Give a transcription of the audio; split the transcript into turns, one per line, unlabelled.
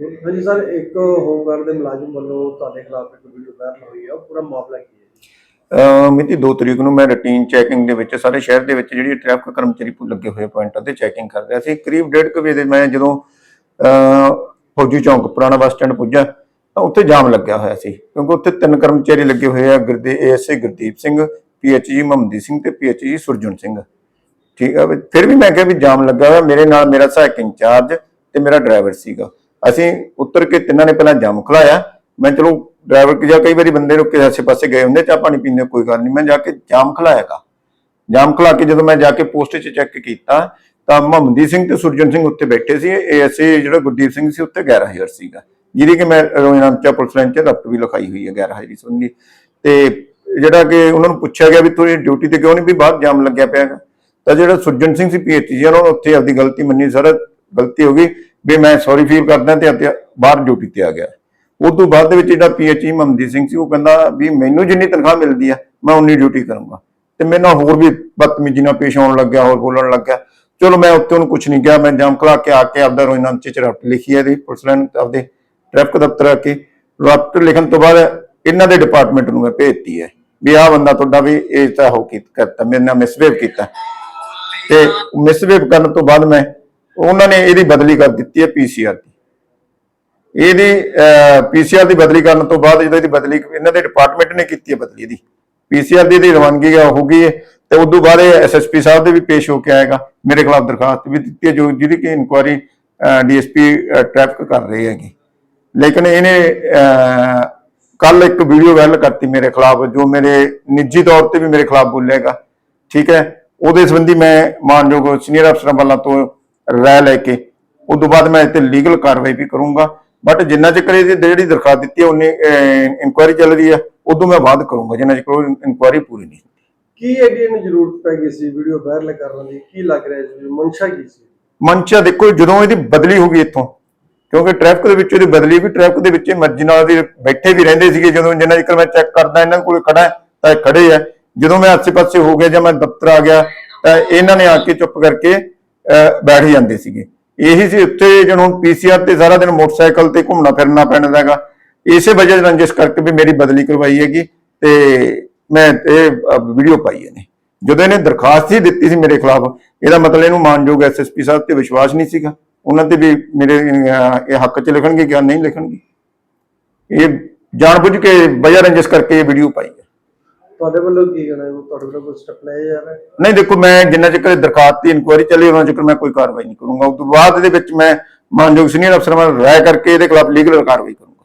ਹਾਂਜੀ ਸਰ, ਇੱਕ ਹੋਮਗਾਰਡ ਦੇ ਮੁਲਾਜ਼ਮ ਵੱਲੋਂ ਤੁਹਾਡੇ ਖਿਲਾਫ ਇੱਕ ਵੀਡੀਓ ਵਾਇਰਲ ਹੋਈ ਹੈ ਉਹ ਪੂਰਾ ਮਾਮਲਾ ਕੀ ਹੈ?
ਮਿਤੀ 2 ਤਰੀਕ ਨੂੰ ਮੈਂ ਰੂਟੀਨ ਚੈਕਿੰਗ ਦੇ ਵਿੱਚ, ਸਾਰੇ ਸ਼ਹਿਰ ਦੇ ਵਿੱਚ ਜਿਹੜੀ ਟ੍ਰੈਫਿਕ ਕਰਮਚਾਰੀ ਲੱਗੇ ਹੋਏ ਪੁਆਇੰਟਾਂ ਤੇ ਚੈਕਿੰਗ ਕਰ ਰਿਹਾ ਸੀ। ਕਰੀਬ 1:30 ਵਜੇ ਦੇ ਮੈਂ ਜਦੋਂ ਫੌਜੀ ਚੌਂਕ, ਪੁਰਾਣਾ ਬੱਸ ਸਟੈਂਡ ਪੁੱਜਾ, ਤਾਂ ਉੱਥੇ ਜਾਮ ਲੱਗਿਆ ਹੋਇਆ ਸੀ। ਕਿਉਂਕਿ ਉੱਥੇ ਤਿੰਨ ਕਰਮਚਾਰੀ ਲੱਗੇ ਹੋਏ ਆ, ਗੁਰਦੇ, ਏਐਸਏ ਗੁਰਦੀਪ ਸਿੰਘ, ਪੀਐਚਜੀ ਮਹਮਦੀ ਸਿੰਘ ਤੇ ਪੀਐਚਜੀ ਸੁਰਜਨ ਸਿੰਘ। ਠੀਕ ਆ, ਫਿਰ ਵੀ ਮੈਂ ਕਿਹਾ ਵੀ ਜਾਮ ਲੱਗਾ ਹੋਇਆ, ਮੇਰੇ ਨਾਲ ਮੇਰਾ ਸਹਾਇਕ ਇੰਚਾਰਜ ਤੇ ਮੇਰਾ ਡਰਾਈਵਰ ਸੀਗਾ। ਅਸੀਂ ਉੱਤਰ ਕੇ ਤਿੰਨਾਂ ਨੇ ਪਹਿਲਾਂ ਜਾਮ ਖਲਾਇਆ ਮੈਂ ਚਲੋ ਡਰਾਈਵਰ ਕਿ ਜਾਂ ਕਈ ਵਾਰੀ ਬੰਦੇ ਰੁਕ ਆਸੇ ਪਾਸੇ ਗਏ ਹੁੰਦੇ, ਚਾਹ ਪਾਣੀ ਪੀਂਦੇ, ਕੋਈ ਗੱਲ ਨਹੀਂ ਮੈਂ ਜਾ ਕੇ ਜਾਮ ਖਲਾਇਆਗਾ ਜਾਮ ਖਲਾ ਕੇ ਜਦੋਂ ਮੈਂ ਜਾ ਕੇ ਪੋਸਟ 'ਚ ਚੈੱਕ ਕੀਤਾ, ਤਾਂ ਮੁਹੰਮਦੀ ਸਿੰਘ ਤੇ ਸੁਰਜਨ ਸਿੰਘ ਉੱਤੇ ਬੈਠੇ ਸੀ। ਏਐਸਏ ਜਿਹੜਾ ਗੁਰਦੀਪ ਸਿੰਘ ਸੀ ਉੱਤੇ ਗੈਰ ਹਾਜ਼ਰ ਸੀਗਾ। ਜਿਹਦੀ ਕਿ ਮੈਂ ਰੋਇਨਾਮਚਾ ਪੁਲਿਸ ਲਾਈਨ 'ਚ ਰਫਟ ਵੀ ਲਿਖਾਈ ਹੋਈ ਹੈ ਗੈਰ ਹਾਜ਼ਰੀ ਸੰਬੰਧੀ। ਤੇ ਜਿਹੜਾ ਕਿ ਉਹਨਾਂ ਨੂੰ ਪੁੱਛਿਆ ਗਿਆ ਵੀ ਤੁਸੀਂ ਡਿਊਟੀ ਤੇ ਕਿਉਂ ਨਹੀਂ ਵੀ ਬਾਹਰ ਜਾਮ ਲੱਗਿਆ ਪਿਆ ਹੈਗਾ? ਤਾਂ ਜਿਹੜਾ ਸੁਰਜਨ ਸਿੰਘ ਸੀ ਪੀਐਚਜੀ ਉਹਨਾਂ ਨੇ ਉੱਥੇ ਆਪਦੀ ਗਲਤੀ ਮੰਨੀ ਸਰ ਗਲਤੀ ਹੋ ਗਈ ਵੀ ਮੈਂ ਸੌਰੀ ਫੀਲ ਕਰਦਾ ਤੇ ਬਾਹਰ ਡਿਊਟੀ ਤੇ ਆ ਗਿਆ। ਉਸ ਤੋਂ ਬਾਅਦ ਦੇ ਵਿੱਚ ਜਿਹੜਾ ਪੀਐਚਈ ਮਹਮਦੀ ਸਿੰਘ ਸੀ, ਉਹ ਕਹਿੰਦਾ ਵੀ ਮੈਨੂੰ ਜਿੰਨੀ ਤਨਖਾਹ ਮਿਲਦੀ ਆ, ਮੈਂ ਉਨੀ ਡਿਊਟੀ ਕਰੂੰਗਾ। ਤੇ ਮੈਨੂੰ ਹੋਰ ਵੀ ਬਦਤਮੀਜ਼ੀ ਨਾਲ ਪੇਸ਼ ਆਉਣ ਲੱਗਿਆ, ਹੋਰ ਬੋਲਣ ਲੱਗਿਆ। ਚਲੋ ਮੈਂ ਉੱਤੇ ਉਹਨੂੰ ਕੁਝ ਨਹੀਂ ਕਿਹਾ, ਮੈਂ ਜਾਮ ਕੇ ਆ ਕੇ ਆਪਦਾ ਰੋਇਨਾਮ ਚ ਰਫਟ ਲਿਖੀ ਹੈ ਦੀ ਪੁਲਿਸ ਲਾਈਨ ਆਪਦੇ ਟ੍ਰੈਫਿਕ ਦਫ਼ਤਰ ਆ ਕੇ। ਰਫਟ ਲਿਖਣ ਤੋਂ ਬਾਅਦ ਇਹਨਾਂ ਦੇ ਡਿਪਾਰਟਮੈਂਟ ਨੂੰ ਮੈਂ ਭੇਜਤੀ ਹੈ ਵੀ ਆਹ ਬੰਦਾ ਤੁਹਾਡਾ ਵੀ ਇਹ ਤਾਂ ਹੋ ਕੀ ਕਰਤਾ ਮੇਰੇ ਨਾਲ ਮਿਸਬਿਹੇਵ ਕੀਤਾ। ਤੇ ਮਿਸਬਿਹੇਵ ਕਰਨ ਤੋਂ ਬਾਅਦ ਮੈਂ ਉਹਨਾਂ ਨੇ ਇਹਦੀ ਬਦਲੀ ਕਰ ਦਿੱਤੀ ਹੈ ਪੀਸੀਆਰ ਦੀ। ਇਹਦੀ ਪੀਸੀਆਰ ਦੀ ਬਦਲੀ ਕਰਨ ਤੋਂ ਬਾਅਦ ਜਦੋਂ ਇਹਦੀ ਬਦਲੀ, ਇਹਨਾਂ ਦੇ ਡਿਪਾਰਟਮੈਂਟ ਨੇ ਕੀਤੀ ਹੈ ਬਦਲੀ ਦੀ ਪੀਸੀਆਰ ਦੀ ਇਹਦੀ ਰਵਾਨਗੀ ਹੋ ਗਈ ਹੈ ਤੇ ਉਸ ਤੋਂ ਬਾਅਦ ਇਹ ਐਸਐਸਪੀ ਸਾਹਿਬ ਦੇ ਵੀ ਪੇਸ਼ ਹੋ ਕੇ ਆਏਗਾ, ਮੇਰੇ ਖਿਲਾਫ ਦਰਖਾਸਤ ਵੀ ਦਿੱਤੀ ਹੈ, ਜੋ ਜਿਹਦੀ ਕਿ ਇਨਕੁਆਰੀ ਡੀਐਸਪੀ ਟ੍ਰੈਫਿਕ ਕਰ ਰਹੀ ਹੈਗੀ। ਲੇਕਿਨ ਇਹਨੇ ਕੱਲ ਇੱਕ ਵੀਡੀਓ ਵਾਇਰਲ ਕਰਤੀ ਮੇਰੇ ਖਿਲਾਫ, ਜੋ ਮੇਰੇ ਨਿੱਜੀ ਤੌਰ ਤੇ ਵੀ ਮੇਰੇ ਖਿਲਾਫ ਬੋਲੇਗਾ। ਠੀਕ ਹੈ? ਉਹਦੇ ਸੰਬੰਧੀ ਮੈਂ ਮਾਨਯੋਗ ਸੀਨੀਅਰ ਅਫਸਰਾਂ ਵੱਲੋਂ ਤੋਂ ਰਾਇ ਲੈ ਕੇ। ਉਸ ਤੋਂ ਬਾਅਦ ਮੈਂ ਇੱਥੇ ਲੀਗਲ ਕਾਰਵਾਈ ਵੀ ਕਰੂੰਗਾ। ਬਟ ਜਿੰਨਾ ਚਿਰ ਇਹਦੀ ਜਿਹੜੀ ਦਰਖਾਸਤ ਦਿੱਤੀ ਹੈ ਉਨੀ ਇਨਕੁਆਇਰੀ ਚੱਲ ਰਹੀ ਹੈ ਉਦੋਂ ਮੈਂ ਬਾਅਦ ਕਰੂੰਗਾ ਜਿੰਨਾ ਚਿਰ ਇਨਕੁਆਇਰੀ ਪੂਰੀ ਨਹੀਂ।
ਕੀ ਐਡੀ ਇਹਨੂੰ ਜ਼ਰੂਰਤ ਪੈ ਗਈ ਸੀ ਵੀਡੀਓ ਵਾਇਰਲ ਕਰਨ ਦੀ? ਕੀ ਲੱਗ ਰਿਹਾ ਜੀ ਮਨਸ਼ਾ ਕੀ ਸੀ?
ਮਨਸ਼ਾ ਦੇਖੋ ਜਦੋਂ ਇਹਦੀ ਬਦਲੀ ਹੋ ਗਈ ਇੱਥੋਂ ਕਿਉਂਕਿ ਟ੍ਰੈਫਿਕ ਦੇ ਵਿੱਚ ਇਹਦੀ ਬਦਲੀ ਵੀ ਟ੍ਰੈਫਿਕ ਦੇ ਵਿੱਚ ਇਹ ਮਰਜ਼ੀ ਨਾਲ ਦੀ ਬੈਠੇ ਵੀ ਰਹਿੰਦੇ ਸੀਗੇ। ਜਦੋਂ ਜਿੰਨਾ ਚਿਰ ਮੈਂ ਚੈੱਕ ਕਰਦਾ ਇਹਨਾਂ ਕੋਲ ਖੜਾ ਹੈ, ਤਾਂ ਇਹ ਖੜੇ ਆ ਜਦੋਂ ਮੈਂ ਆਸੇ ਪਾਸੇ ਹੋ ਗਿਆ ਜਾਂ ਮੈਂ ਦਫ਼ਤਰ ਆ ਗਿਆ ਤਾਂ ਇਹਨਾਂ ਨੇ ਆ ਕੇ ਚੁੱਪ ਕਰਕੇ ਬੈਠ ਜਾਂਦੇ ਸੀਗੇ। ਇਹੀ ਸੀ ਉੱਥੇ ਜਦੋਂ ਪੀਸੀਆਰ ਤੇ ਸਾਰਾ ਦਿਨ ਮੋਟਰਸਾਈਕਲ ਤੇ ਘੁੰਮਣਾ ਫਿਰਨਾ ਪੈਂਦਾ ਹੈਗਾ ਇਸੇ ਵਜ੍ਹਾ ਰੰਜਿਸ਼ ਕਰਕੇ ਵੀ ਮੇਰੀ ਬਦਲੀ ਕਰਵਾਈ ਹੈਗੀ ਤੇ ਮੈਂ ਇਹ ਵੀਡੀਓ ਪਾਈ ਇਹਨੇ। ਜਦੋਂ ਇਹਨੇ ਦਰਖਾਸਤ ਹੀ ਦਿੱਤੀ ਸੀ ਮੇਰੇ ਖਿਲਾਫ, ਇਹਦਾ ਮਤਲਬ ਇਹਨੂੰ ਮਾਨਯੋਗ ਐਸਐਸਪੀ ਸਾਹਿਬ ਤੇ ਵਿਸ਼ਵਾਸ ਨਹੀਂ ਸੀਗਾ। ਉਹਨਾਂ ਤੇ ਵੀ ਮੇਰੇ ਇਹ ਹੱਕ 'ਚ ਲਿਖਣਗੇ ਜਾਂ ਨਹੀਂ ਲਿਖਣਗੇ। ਇਹ ਜਾਣਬੁੱਝ ਕੇ ਵਜ੍ਹਾ ਰੰਜਿਸ਼ ਕਰਕੇ ਇਹ ਵੀਡੀਓ ਪਾਈ ਹੈ।
ਤੁਹਾਡੇ ਵੱਲੋਂ ਕੀ ਕਹਿਣਾ ਹੈ? ਤੁਹਾਡੇ ਵੱਲੋਂ ਕੋਈ ਸਟੈਪ ਲਿਆ ਜਾ ਰਿਹਾ? ਹੈ
ਨਹੀਂ, ਦੇਖੋ, ਮੈਂ ਜਿੰਨਾ ਚਿਰ ਦਰਖਾਸਤ ਦੀ ਇਨਕੁਆਇਰੀ ਚੱਲੀ ਉਹਨਾਂ ਚਿਰ ਮੈਂ ਕੋਈ ਕਾਰਵਾਈ ਨਹੀਂ ਕਰੂੰਗਾ। ਉਸ ਤੋਂ ਬਾਅਦ ਦੇ ਵਿੱਚ ਮੈਂ ਮਾਨਯੋਗ ਸੀਨੀਅਰ ਅਫਸਰਾਂ ਨਾਲ ਰਾਏ ਕਰਕੇ ਇਹਦੇ ਖਿਲਾਫ ਲੀਗਲ ਕਾਰਵਾਈ ਕਰੂੰਗਾ।